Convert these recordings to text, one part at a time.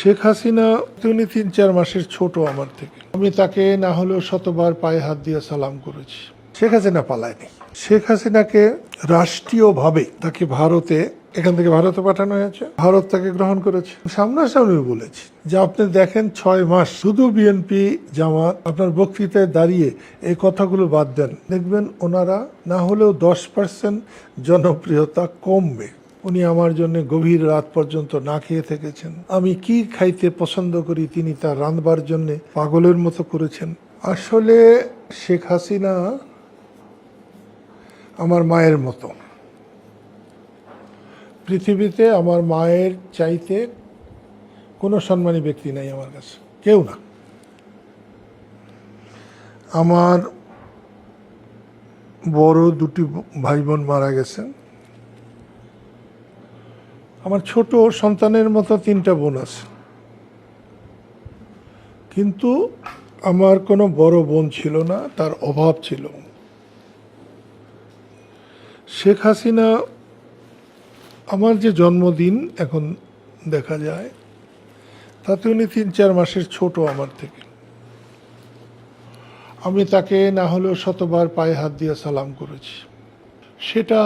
শেখ হাসিনা তিনি তিন, চার মাসের ছোট আমার থেকে। আমি তাকে না হলেও শতবার পায়ে হাত দিয়ে সালাম করেছি। শেখ হাসিনা পালায়নি। শেখ হাসিনাকে রাষ্ট্রীয়ভাবে তাকে ভারতে, এখান থেকে ভারতে পাঠানো হয়েছে। ভারত তাকে গ্রহণ করেছে। সামনাসামনি বলেছি যে আপনি দেখেন ছয় মাস শুধু বিএনপি জামাত আপনার বক্তৃতায় দাঁড়িয়ে এই কথাগুলো বাদ দেন। দেখবেন ওনারা না হলেও দশ পার্সেন্ট জনপ্রিয়তা কমবে। উনি আমার জন্য গভীর রাত পর্যন্ত না খেয়ে থেকেছেন। আমি কি খাইতে পছন্দ করি তিনি তা রাঁধবার জন্য পাগলের মতো করেছেন। আসলে শেখ হাসিনা আমার মায়ের মতো। পৃথিবীতে আমার মায়ের চাইতে কোনো সম্মানী ব্যক্তি নাই আমার কাছে। কেউ না। আমার বড় দুটি ভাই বোন মারা গেছেন। আমার ছোট সন্তানের মতো তিনটা বোন আছে। কিন্তু আমার কোনো বড় বোন ছিল না, তার অভাব ছিল। শেখ হাসিনা, আমার যে জন্মদিন এখন দেখা যায়, তাতে উনি তিন চার মাসের ছোট আমার থেকে। আমি তাকে না হলেও শতবার পায়ে হাত দিয়ে সালাম করেছি। সেটা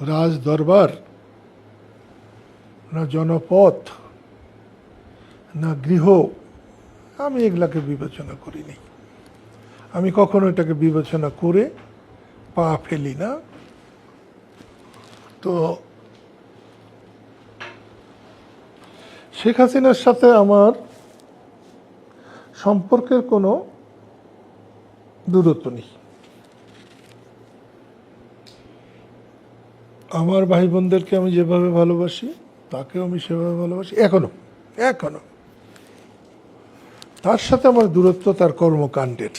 রাজ দরবার না জনপথ, না গৃহ, আমি এগুলাকে বিবেচনা করিনি। আমি কখনো এটাকে বিবেচনা করে পা ফেলি না। তো শেখ হাসিনার সাথে আমার সম্পর্কের কোনো দূরত্ব নেই। আমার ভাই বোনদেরকে আমি যেভাবে ভালোবাসি তাকেও আমি সেভাবে ভালোবাসি, এখনও এখনও। তার সাথে আমার দূরত্ব, তার কর্মকাণ্ডের।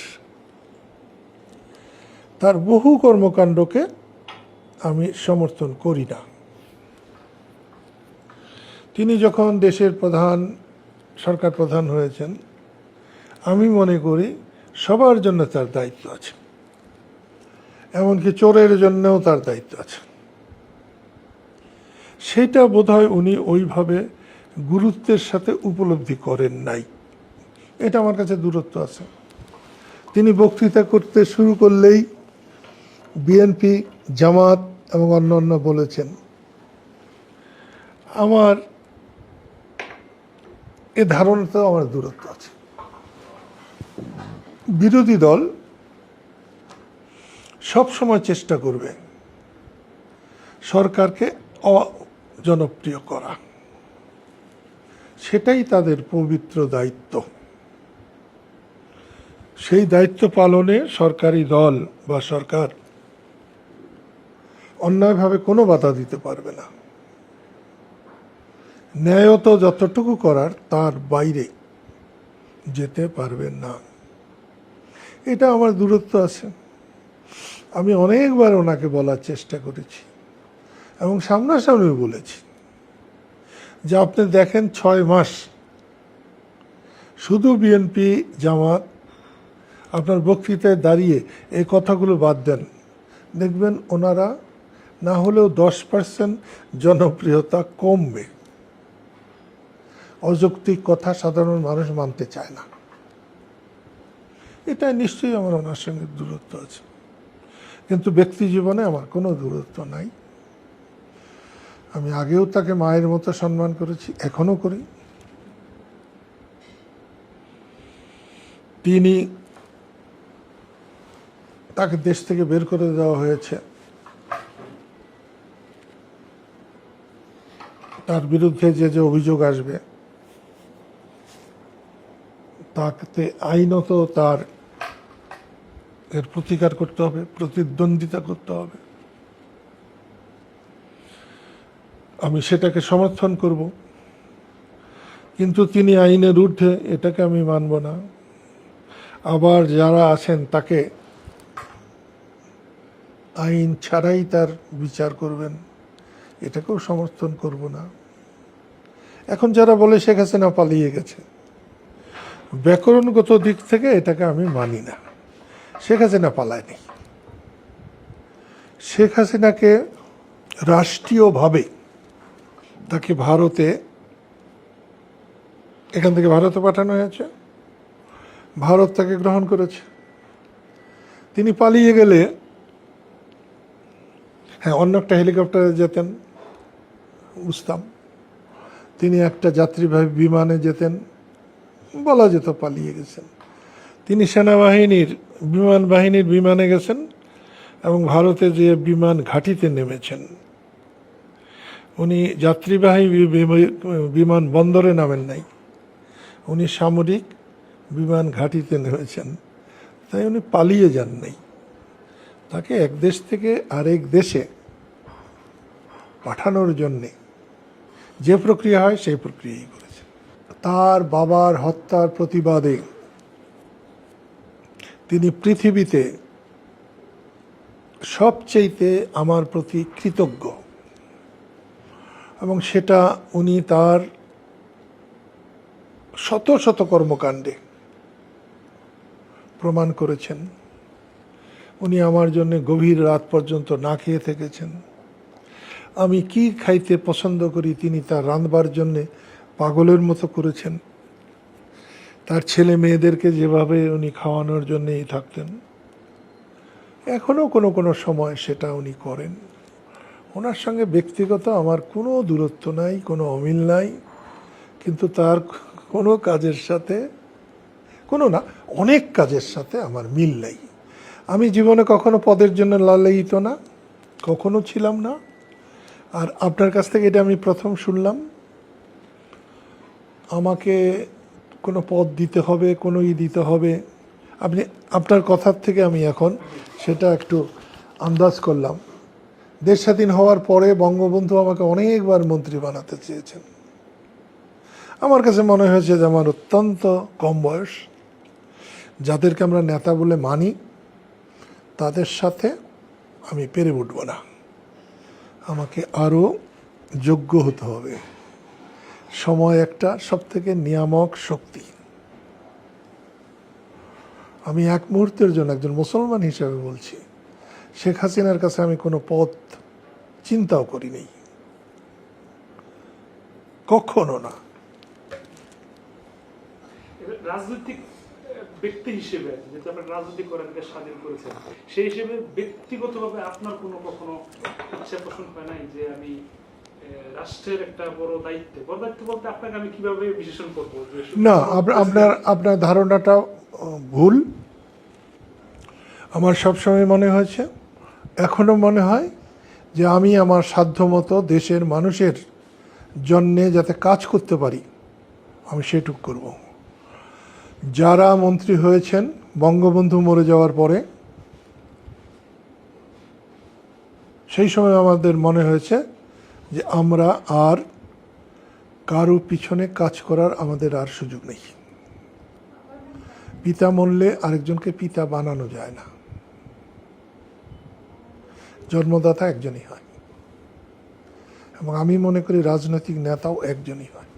তার বহু কর্মকাণ্ডকে আমি সমর্থন করি না। তিনি যখন দেশের প্রধান, সরকার প্রধান হয়েছেন, আমি মনে করি সবার জন্য তার দায়িত্ব আছে। এমনকি চোরের জন্যও তার দায়িত্ব আছে। সেটা বোধহয় উনি ওইভাবে গুরুত্বের সাথে উপলব্ধি করেন নাই। এটা আমার কাছে দূরত্ব আছে। তিনি বক্তৃতা করতে শুরু করলেই বিএনপি জামাত এবং অন্যান্য বলেছেন, আমার এ ধারণাতেও আমার দূরত্ব আছে। বিরোধী দল সব সময় চেষ্টা করবে সরকারকে অজনপ্রিয় করা। সেটাই তাদের পবিত্র দায়িত্ব। সেই দায়িত্ব পালনে সরকারি দল বা সরকার অন্যায়ভাবে কোনো বাধা দিতে পারবে না। ন্যায়ত যতটুকু করার তার বাইরে যেতে পারবেন না। এটা আমার দূরত্ব আছে। আমি অনেকবার ওনাকে বলার চেষ্টা করেছি। এবং সামনাসামনি বলেছি যে আপনি দেখেন ছয় মাস শুধু বিএনপি জামাত আপনার বক্তৃতায় দাঁড়িয়ে এই কথাগুলো বাদ দেন। দেখবেন ওনারা না হলেও দশ পার্সেন্ট জনপ্রিয়তা কমবে। অযৌক্তিক কথা সাধারণ মানুষ মানতে চায় না। এটা নিশ্চয়ই আমার ওনার সঙ্গে দূরত্ব আছে। কিন্তু ব্যক্তি জীবনে আমার কোনো দূরত্ব নাই। আমি আগেও তাকে মায়ের মতো সম্মান করেছি, এখনও করি। তিনি তাকে দেশ থেকে বের করে দেওয়া হয়েছে। তার বিরুদ্ধে যে যে অভিযোগ আসবে তাকে আইনত তার এর প্রতিকার করতে হবে, প্রতিদ্বন্দ্বিতা করতে হবে। আমি সেটাকে সমর্থন করব। কিন্তু তিনি আইনের ঊর্ধ্বে, এটাকে আমি মানব না। আবার যারা আছেন তাকে আইন ছাড়াই তার বিচার করবেন, এটাকেও সমর্থন করব না। এখন যারা বলে শেখ হাসিনা পালিয়ে গেছে, ব্যাকরণগত দিক থেকে এটাকে আমি মানি না। শেখ হাসিনা পালায়নি। শেখ হাসিনাকে রাষ্ট্রীয়ভাবে তাকে ভারতে, এখান থেকে ভারতে পাঠানো হয়েছে। ভারত তাকে গ্রহণ করেছে। তিনি পালিয়ে গেলে হ্যাঁ অন্য একটা হেলিকপ্টারে যেতেন বুঝতাম তিনি একটা যাত্রীবাহী বিমানে যেতেন, বলা যেত পালিয়ে গেছেন। তিনি সেনাবাহিনীর, বিমান বাহিনীর বিমানে গেছেন এবং ভারতে যে বিমান ঘাঁটিতে নেমেছেন। উনি যাত্রীবাহী বিমান বন্দরে নামেন নাই। উনি সামরিক বিমান ঘাঁটিতে নেমেছেন। তাই উনি পালিয়ে যান নাই। তাকে এক দেশ থেকে আরেক দেশে পাঠানোর জন্যে যে প্রক্রিয়া হয় সেই প্রক্রিয়াই করেছেন। তার বাবার হত্যার প্রতিবাদে তিনি পৃথিবীতে সবচেয়েতে আমার প্রতি কৃতজ্ঞ। এবং সেটা উনি তার শত শত কর্মকাণ্ডে প্রমাণ করেছেন। উনি আমার জন্য গভীর রাত পর্যন্ত না খেয়ে থেকেছেন। আমি কি খাইতে পছন্দ করি তিনি তার রাঁধবার জন্যে পাগলের মতো করেছেন। তার ছেলে মেয়েদেরকে যেভাবে উনি খাওয়ানোর জন্যেই থাকতেন এখনও কোনো কোনো সময় সেটা উনি করেন। ওনার সঙ্গে ব্যক্তিগত আমার কোনো দূরত্ব নাই, কোনো অমিল নাই, কিন্তু তার কোনো কাজের সাথে, কোনো না, অনেক কাজের সাথে আমার মিল নাই। আমি জীবনে কখনো পদের জন্য লালায়িত না, কখনো ছিলাম না। আর আপনার কাছ থেকে এটা আমি প্রথম শুনলাম। আমাকে কোনো পদ দিতে হবে, কোনো ই দিতে হবে। আপনি, আপনার কথার থেকে আমি এখন সেটা একটু আন্দাজ করলাম। দেশ স্বাধীন হওয়ার পরে বঙ্গবন্ধু আমাকে অনেকবার মন্ত্রী বানাতে চেয়েছেন। আমার কাছে মনে হয়েছে যে আমার অত্যন্ত কম বয়স। যাদেরকে আমরা নেতা বলে মানি, তাদের সাথে আমি পেরে উঠব না। আমাকে আরও যোগ্য হতে হবে। সময় একটা সব থেকে নিয়ামক শক্তি। আমি এক মুহূর্তের জন্য একজন মুসলমান হিসেবে বলছি শেখ হাসিনার কাছে আমি কোনো পথ চিন্তাও করিনি। কখনো না। রাজনৈতিক ব্যক্তি হিসেবে যেহেতু আপনার রাজনৈতিক করাকে স্বাধীন করেছেন সেই হিসেবে ব্যক্তিগতভাবে আপনার কোনো কখনো ইচ্ছা পোষণ হয় নাই যে আমি রাষ্ট্রের একটা বড় দায়িত্ব? বড় দায়িত্ব বলতে আপনাকে আমি কীভাবে বিশেষণ করব? না আপনার আপনার ধারণাটা ভুল। আমার সবসময় মনে হয়েছে এখনও মনে হয় যে আমি আমার সাধ্যমতো দেশের মানুষের জন্যে যাতে কাজ করতে পারি, আমি সেটুক করব। যারা মন্ত্রী হয়েছেন, বঙ্গবন্ধু মরে যাওয়ার পরে, সেই সময় আমাদের মনে হয়েছে যে আমরা আর কারও পিছনে কাজ করার আমাদের আর সুযোগ নেই। পিতা মরলে আরেকজনকে পিতা বানানো যায় না। জন্মদাতা একজনই হয়। এবং আমি মনে করি রাজনৈতিক নেতাও একজনই হয়।